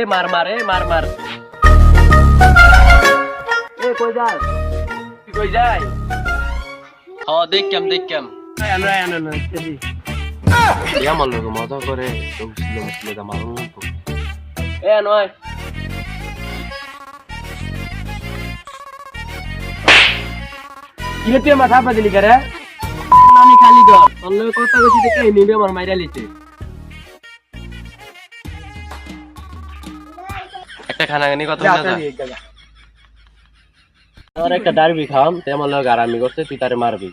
এ মার মার এ মার মার। এ কই যাস? কই যাই? হ আনো আনো না চলি এ আমার লোক মজা করে ঢুকছিল মুসলে দা এ নয়। কিরে তুই মাথা পা দিলি করে আমি খালি ধর। লোক কথা কইছি দেখে নিবে আমার মাইরা লিতে একটা খানা বলে যা। তোর একটা ডারবি খাম তে আমার লোক আরামি করতে তুই তারে মারবি।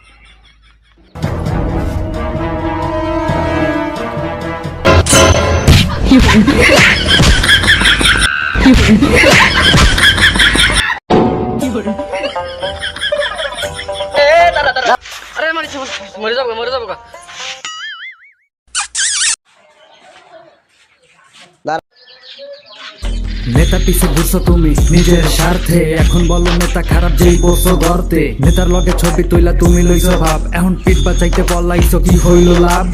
আরে মারিস মরে যাব মরে যাব নেতা পিছে ঘুরছো তুমি নিজের স্বার্থে। এখন বলো নেতা খারাপ যেই পড়ছো গর্তে। নেতার লগে ছবি তুইলা তুমি লইছো ভাব। এখন পিঠ বাঁচাইতে পলাইছো কি হইল লাভ?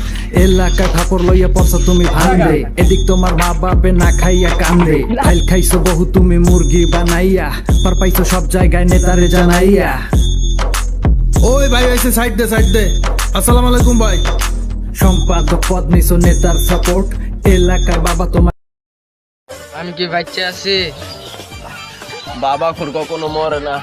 এলাকা খাপড় লইয়া পড়ছো তুমি ভাঙবে। এদিক তোমার মা বাপে না খাইয়া কান্দে। খাইল খাইছো বহু তুমি মুরগি বানাইয়া। পার পাইছো সব জায়গায় নেতারে জানাইয়া। ওই ভাই এসে সাইড দে সাইড দে। আসসালামু আলাইকুম ভাই। সম্পাদক পদ নিছো নেতার সাপোর্ট এলাকার বাবা তোমার আমি কি বাচ্চা আছি? বাবা খুর কখনো মরে না।